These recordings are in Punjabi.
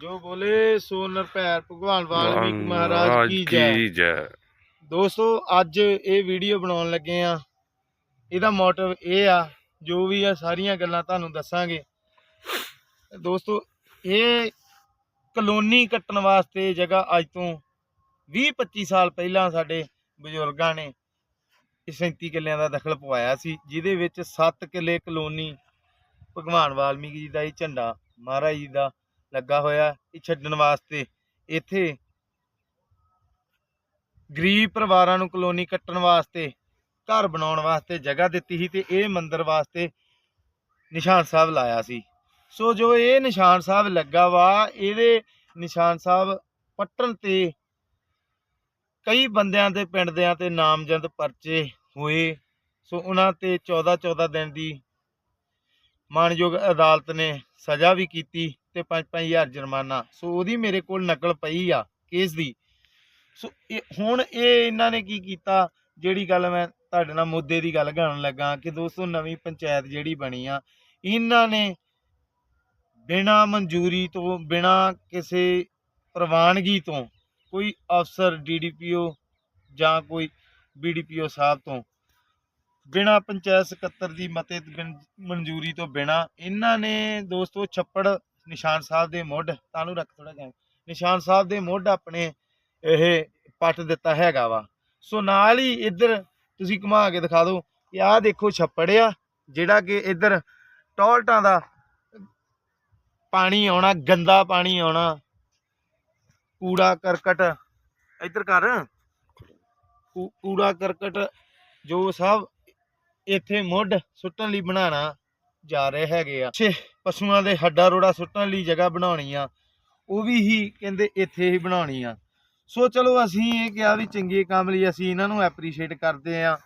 ਜੋ ਬੋਲੇ ਸੋ ਨਰਪੈਰ ਭਗਵਾਨ ਵਾਲਮੀਕ ਮਹਾਰਾਜ ਕੀ ਜੈ। ਦੋਸਤੋ ਅੱਜ ਇਹ ਵੀਡੀਓ ਬਣਾਉਣ ਲੱਗੇ ਆ। ਇਹਦਾ ਮੋਟਿਵ ਇਹ ਆ ਜੋ ਵੀ ਆ ਸਾਰੀਆਂ ਗੱਲਾਂ ਤੁਹਾਨੂੰ ਦੱਸਾਂਗੇ। ਦੋਸਤੋ ਇਹ ਕਲੋਨੀ ਕੱਟਣ ਵਾਸਤੇ ਜਗ੍ਹਾ ਅੱਜ ਤੋਂ 20 25 ਸਾਲ ਪਹਿਲਾਂ ਸਾਡੇ ਬਜ਼ੁਰਗਾਂ ਨੇ ਇਸ 37 ਕਿੱਲਿਆਂ ਦਾ ਦਖਲ ਪਵਾਇਆ ਸੀ ਜਿਹਦੇ ਵਿੱਚ 7 ਕਿੱਲੇ ਕਲੋਨੀ ਭਗਵਾਨ ਵਾਲਮੀਕ ਜੀ ਦਾ ਇਹ ਝੰਡਾ ਮਹਾਰਾਜ ਜੀ ਦਾ ਲੱਗਾ ਹੋਇਆ ਇਹ ਛੱਡਣ ਵਾਸਤੇ। ਇੱਥੇ ਗਰੀਬ ਪਰਿਵਾਰਾਂ ਨੂੰ ਕਲੋਨੀ ਕੱਟਣ ਵਾਸਤੇ, ਘਰ ਬਣਾਉਣ ਵਾਸਤੇ ਜਗ੍ਹਾ ਦਿੱਤੀ ਸੀ ਤੇ ਇਹ ਮੰਦਿਰ ਵਾਸਤੇ ਨਿਸ਼ਾਨ ਸਾਹਿਬ ਲਾਇਆ ਸੀ। ਸੋ ਜੋ ਇਹ ਨਿਸ਼ਾਨ ਸਾਹਿਬ ਲੱਗਾ ਵਾ, ਇਹਦੇ ਨਿਸ਼ਾਨ ਸਾਹਿਬ ਪੱਟਣ ਤੇ ਕਈ ਬੰਦਿਆਂ ਦੇ ਪਿੰਡ ਦਿਆਂ ਤੇ ਨਾਮਜ਼ਦ ਪਰਚੇ ਹੋਏ। ਸੋ ਉਹਨਾਂ ਤੇ 14 14 ਦਿਨ ਦੀ ਮਾਨਯੋਗ ਅਦਾਲਤ ਨੇ ਸਜ਼ਾ ਵੀ ਕੀਤੀ। ਤੇ 5-5000 ਜੁਰਮਾਨਾ। ਸੋ ਉਹਦੀ ਮੇਰੇ ਕੋਲ ਨਕਲ ਪਈ ਆ ਕੇਸ ਦੀ। ਸੋ ਹੁਣ ਇਹ ਇਹਨਾਂ ਨੇ ਕੀ ਕੀਤਾ? ਜਿਹੜੀ ਗੱਲ ਮੈਂ ਤੁਹਾਡੇ ਨਾਲ ਮੁੱਦੇ ਦੀ ਗੱਲ ਕਰਨ ਲੱਗਾ ਕਿ ਦੋਸਤੋ ਨਵੀਂ ਪੰਚਾਇਤ ਜਿਹੜੀ ਬਣੀ ਆ, ਇਹਨਾਂ ਨੇ ਬਿਨਾ ਮਨਜ਼ੂਰੀ ਤੋਂ, ਬਿਨਾ ਕਿਸੇ ਪ੍ਰਵਾਨਗੀ ਤੋਂ ਕੋਈ ਅਫਸਰ ਡੀਡੀਪੀਓ ਜਾਂ ਕੋਈ ਬੀਡੀਪੀਓ ਸਾਹਿਬ ਤੋਂ, ਬਿਨਾ ਪੰਚਾਇਤ ਸਕੱਤਰ ਦੀ ਮਤੇ ਮਨਜ਼ੂਰੀ ਤੋਂ ਬਿਨਾ, ਇਹਨਾਂ ਨੇ ਦੋਸਤੋ ਛੱਪੜ ਨਿਸ਼ਾਨ ਸਾਹਿਬ ਦੇ ਮੁੱਢ ਤਾਨੂੰ ਰੱਖ ਥੋੜਾ ਜਿਹਾ। ਨਿਸ਼ਾਨ ਸਾਹਿਬ ਦੇ ਮੁੱਢ ਆਪਣੇ ਇਹ ਪੱਟ ਦਿੱਤਾ ਹੈਗਾ ਵਾ। ਸੋ ਨਾਲ ਹੀ ਇੱਧਰ ਤੁਸੀਂ ਘੁਮਾ ਕੇ ਦਿਖਾ ਦਿਓ ਕਿ ਆਹ ਦੇਖੋ ਛੱਪੜ ਆ, ਜਿਹੜਾ ਕਿ ਇੱਧਰ ਟੋਲਟਾਂ ਦਾ ਪਾਣੀ ਆਉਣਾ, ਗੰਦਾ ਪਾਣੀ ਆਉਣਾ। ਕੂੜਾ ਕਰਕਟ, ਇੱਧਰ ਕਰ। ਕੂੜਾ ਕਰਕਟ ਜੋ ਸਭ ਇੱਥੇ ਮੁੱਢ ਸੁੱਟਣ ਲਈ ਬਣਾਉਣਾ ਜਾ ਰਹੇ ਹੈਗੇ ਆ। ਪਸ਼ੂਆਂ ਦੇ ਹੱਡਾ ਰੋੜਾ ਸੁੱਟਣ ਲਈ ਜਗ੍ਹਾ ਬਣਾਉਣੀ ਆ, ਉਹ ਵੀ ਹੀ ਕਹਿੰਦੇ ਇੱਥੇ ਹੀ ਬਣਾਉਣੀ ਆ। ਸੋ ਚਲੋ ਅਸੀਂ ਇਹ ਕਿਹਾ ਵੀ ਚੰਗੇ ਕੰਮ ਲਈ ਅਸੀਂ ਇਹਨਾਂ ਨੂੰ ਐਪਰੀਸ਼ੀਏਟ ਕਰਦੇ ਆ।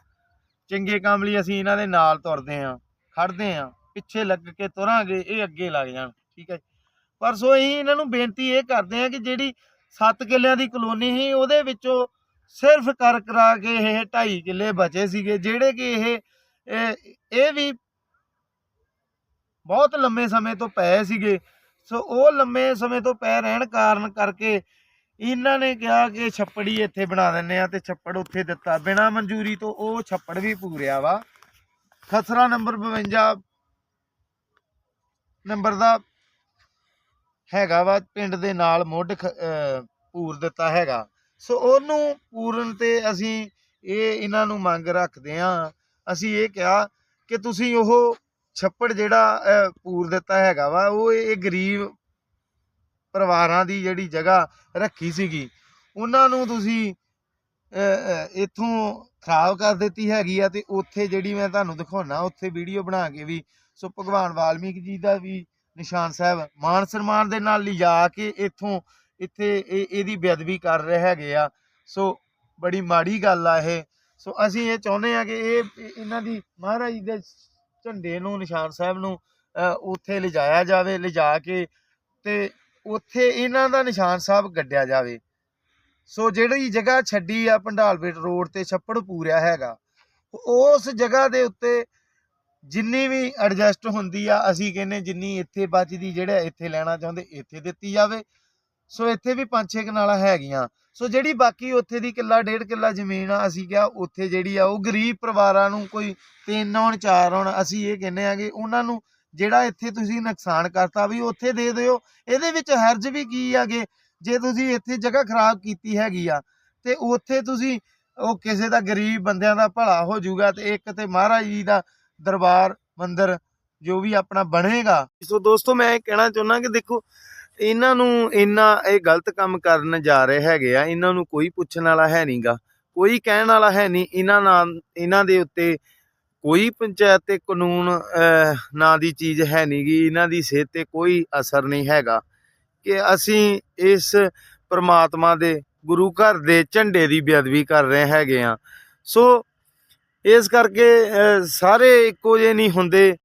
ਚੰਗੇ ਕੰਮ ਲਈ ਅਸੀਂ ਇਹਨਾਂ ਦੇ ਨਾਲ ਤੁਰਦੇ ਆ ਖੜਦੇ ਆ, ਪਿੱਛੇ ਲੱਗ ਕੇ ਤੁਰਾਂਗੇ, ਇਹ ਅੱਗੇ ਲੱਗ ਜਾਣ, ਠੀਕ ਹੈ ਪਰ ਸੋ ਅਸੀਂ ਇਹਨਾਂ ਨੂੰ ਬੇਨਤੀ ਇਹ ਕਰਦੇ ਆ ਕਿ ਜਿਹੜੀ 7 ਕਿੱਲਿਆਂ ਦੀ ਕਲੋਨੀ ਸੀ, ਉਹਦੇ ਵਿੱਚੋਂ ਸਿਰਫ ਕਰ ਕਰਾ ਕੇ ਇਹ 2.5 ਕਿੱਲੇ ਬਚੇ ਸੀਗੇ, ਜਿਹੜੇ ਕਿ ਇਹ, ਇਹ- ਇਹ ਵੀ ਬਹੁਤ ਲੰਮੇ ਸਮੇਂ ਤੋਂ ਪਏ ਸੀਗੇ। ਸੋ ਉਹ ਲੰਮੇ ਸਮੇਂ ਤੋਂ ਪਏ ਰਹਿਣ ਕਾਰਨ ਕਰਕੇ ਇਹਨਾਂ ਨੇ ਕਿਹਾ ਕਿ ਛੱਪੜੀ ਇੱਥੇ ਬਣਾ ਦਿੰਨੇ ਆ ਤੇ ਛੱਪੜ ਉੱਥੇ ਦਿੱਤਾ। ਬਿਨਾ ਮਨਜ਼ੂਰੀ ਤੋਂ ਉਹ ਛੱਪੜ ਵੀ ਪੂਰਿਆ ਵਾ। ਖਸਰਾ ਨੰਬਰ 52 ਨੰਬਰ ਦਾ ਹੈਗਾ ਵਾ, ਪਿੰਡ ਦੇ ਨਾਲ ਮੁੱਢ ਪੂਰ ਦਿੱਤਾ ਹੈਗਾ। ਸੋ ਉਹਨੂੰ ਪੂਰਨ ਤੇ ਅਸੀਂ ਇਹ ਇਹਨਾਂ ਨੂੰ ਮੰਗ ਰੱਖਦੇ ਆ ਅਸੀਂ ਇਹ ਕਿਹਾ ਕਿ ਤੁਸੀਂ ਉਹ ਛੱਪੜ ਜਿਹੜਾ ਪੂਰ ਦਿੱਤਾ ਹੈਗਾ ਵਾ ਉਹ ਇਹ ਗਰੀਬ ਪਰਿਵਾਰਾਂ ਦੀ ਜਿਹੜੀ ਜਗ੍ਹਾ ਰੱਖੀ ਸੀਗੀ। ਉਹਨਾਂ ਨੂੰ ਤੁਸੀਂ ਅਹ, ਖਰਾਬ ਕਰ ਦਿੱਤੀ ਹੈਗੀ ਆ ਤੇ ਉੱਥੇ ਜਿਹੜੀ ਮੈਂ ਤੁਹਾਨੂੰ ਦਿਖਾਉਣਾ ਉੱਥੇ ਵੀਡੀਓ ਬਣਾ ਕੇ ਵੀ ਸੋ ਭਗਵਾਨ ਵਾਲਮੀਕ ਜੀ ਦਾ ਵੀ ਨਿਸ਼ਾਨ ਸਾਹਿਬ ਮਾਨ ਸਨਮਾਨ ਦੇ ਨਾਲ ਲਿਜਾ ਕੇ ਇੱਥੋਂ ਇੱਥੇ ਇਹਦੀ ਬੇਅਦਬੀ ਕਰ ਰਹੇ ਹੈਗੇ ਆ। ਸੋ ਬੜੀ ਮਾੜੀ ਗੱਲ ਆ ਇਹ। ਸੋ ਅਸੀਂ ਇਹ ਚਾਹੁੰਦੇ ਆ ਕਿ ਇਹ ਇਹਨਾਂ ਦੀ ਮਹਾਰਾਜ ਦੇ ਝੰਡੇ ਨੂੰ, ਨਿਸ਼ਾਨ ਸਾਹਿਬ ਨੂੰ ਉੱਥੇ ਲਿਜਾਇਆ ਜਾਵੇ, ਲਿਜਾ ਕੇ ਤੇ ਉੱਥੇ ਇਹਨਾਂ ਦਾ ਨਿਸ਼ਾਨ ਸਾਹਿਬ ਗੱਡਿਆ ਜਾਵੇ। ਸੋ ਜਿਹੜੀ ਜਗ੍ਹਾ ਛੱਡੀ ਆ ਪੰਡਾਲਪੇਟ ਰੋਡ ਤੇ ਛੱਪੜ ਪੂਰਿਆ ਹੈਗਾ, ਉਸ ਜਗ੍ਹਾ ਦੇ ਉੱਤੇ ਜਿੰਨੀ ਵੀ ਐਡਜਸਟ ਹੁੰਦੀ ਆ, ਅਸੀਂ ਕਹਿੰਨੇ ਜਿੰਨੀ ਇੱਥੇ ਬਚਦੀ, ਜਿਹੜਾ ਇੱਥੇ ਲੈਣਾ ਚਾਹੁੰਦੇ, ਇੱਥੇ ਦਿੱਤੀ ਜਾਵੇ। ਸੋ ਇੱਥੇ ਵੀ ਪੰਜ ਛੇ ਕਨਾਲਾਂ ਹੈਗੀਆਂ। ਸੋ ਜਿਹੜੀ ਬਾਕੀ ਉੱਥੇ ਦੀ ਕਿੱਲਾ, ਡੇਢ ਕਿੱਲਾ ਜ਼ਮੀਨ ਆ, ਅਸੀਂ ਕਿਹਾ ਉੱਥੇ ਜਿਹੜੀ ਆ, ਉਹ ਗਰੀਬ ਪਰਿਵਾਰਾਂ ਨੂੰ ਕੋਈ ਤਿੰਨ ਹੋਣ ਚਾਰ ਹੋਣ ਅਸੀਂ ਇਹ ਕਹਿੰਨੇ ਆ ਕਿ ਉਹਨਾਂ ਨੂੰ ਜਿਹੜਾ ਇੱਥੇ ਤੁਸੀਂ ਨੁਕਸਾਨ ਕਰਤਾ ਵੀ ਉੱਥੇ ਦੇ ਦਿਓ। ਇਹਦੇ ਵਿੱਚ ਹਰਜ ਵੀ ਕੀ ਆਗੇ ਜੇ ਤੁਸੀਂ ਇੱਥੇ ਜਗ੍ਹਾ ਖਰਾਬ ਕੀਤੀ ਹੈਗੀ ਆ, ਤੇ ਉੱਥੇ ਤੁਸੀਂ, ਉਹ ਕਿਸੇ ਦਾ ਗਰੀਬ ਬੰਦਿਆਂ ਦਾ ਭਲਾ ਹੋ ਜਾਊਗਾ ਤੇ ਇੱਕ ਤੇ ਮਹਾਰਾਜ ਜੀ ਦਾ ਦਰਬਾਰ, ਮੰਦਿਰ ਜੋ ਵੀ ਆਪਣਾ ਬਣੇਗਾ। ਸੋ ਦੋਸਤੋ, ਮੈਂ ਇਹ ਕਹਿਣਾ ਚਾਹੁੰਦਾ ਕਿ ਦੇਖੋ ਇਹਨਾਂ ਨੂੰ ਇੰਨਾ ਇਹ ਗਲਤ ਕੰਮ ਕਰਨ ਜਾ ਰਹੇ ਹੈਗੇ ਆ, ਇਹਨਾਂ ਨੂੰ ਕੋਈ ਪੁੱਛਣ ਵਾਲਾ ਹੈ ਨਹੀਂਗਾ ਕੋਈ ਕਹਿਣ ਵਾਲਾ ਹੈ ਨਹੀਂ, ਇਹਨਾਂ ਨਾਲ, ਇਹਨਾਂ ਦੇ ਉੱਤੇ ਕੋਈ ਪੰਚਾਇਤ ਤੇ ਕਾਨੂੰਨ ਨਾਂ ਦੀ ਚੀਜ਼ ਹੈ ਨਹੀਂਗੀ ਇਹਨਾਂ ਦੀ ਸਿਹਤ ਤੇ ਕੋਈ ਅਸਰ ਨਹੀਂ ਹੈਗਾ ਕਿ ਅਸੀਂ ਇਸ ਪ੍ਰਮਾਤਮਾ ਦੇ ਗੁਰੂ ਘਰ ਦੇ ਝੰਡੇ ਦੀ ਬੇਅਦਬੀ ਕਰ ਰਹੇ ਹੈਗੇ ਆ। ਸੋ ਇਸ ਕਰਕੇ ਸਾਰੇ ਇੱਕੋ ਜਿਹੇ ਨਹੀਂ ਹੁੰਦੇ।